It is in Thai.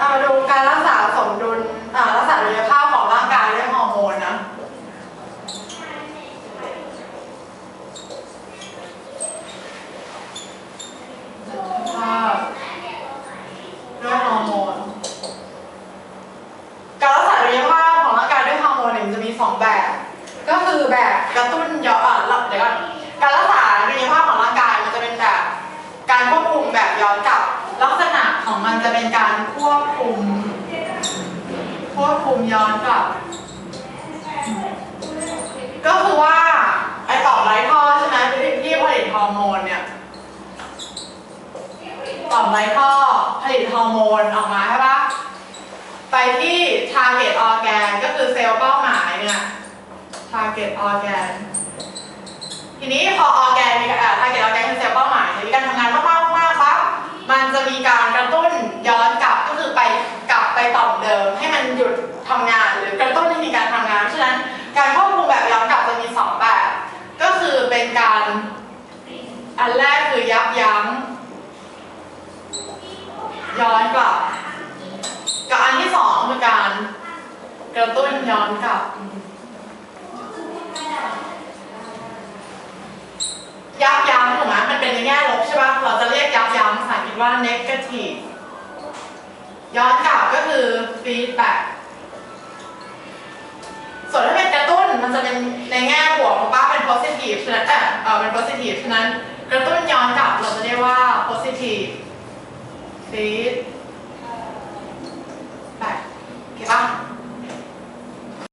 มาดูการรักษาสมดุลอ่ารักษาดุลยภาพของร่างกายด้วยฮอร์โมนนะภาพด้วยฮอร์โมนการรักษาดุลยภาพของร่างกายด้วยฮอร์โมนเนี่ยมันจะมีสองแบบ ก็คือแบบกระตุ้นย้อนเดี๋ยวก่อนการรักษาดุลยภาพของร่างกายมันจะเป็นแบบ การควบคุมแบบย้อนกลับลักษณะของมันจะเป็นการควบคุม ควบคุ มย้อนกลับ ก็คือว่า ไอต่อมไรท่อใช่ไหมที่ที่ผลิตฮอร์โมนเนี่ยต่อมไรท่อผลิตฮอร์โมนออกมาใช่ปะไปที่ target organ ก็คือเซลล์เป้าหมายเนี่ย target organ ทีนี้พอออแกนมีการทาร์เก็ตออแกนคือเซลล์เป้าหมายเนี่ยมีการทำงานมากๆมากๆปั๊บมันจะมีการกระตุ้นย้อนกลับก็คือไปก่อมเดิม ให้มันหยุดทำงานหรือกระตุ้นให้มีการทำงานเพราะฉะนั้นการควบคุมแบบย้อนกลับจะมีสองแบบ ก็คือเป็นการอันแรกคือยับยั้งย้อนกลับกับอันที่สองคือการกระตุ้นย้อนกลับยับยั้งถูกไหมมันเป็นในแง่ลบใช่ป่ะเราจะเรียกยับยั้งภาษาอังกฤษว่า negative ย้อนกลับ ก็คือ feedback ส่วนถ้าเป็นกระตุ้นมันจะเป็นในแง่บวกของป้าเป็น positive ฉะนั้นเออเออเป็น positive ฉะนั้นกระตุ้นย้อนกลับเราจะเรียกว่า positive feed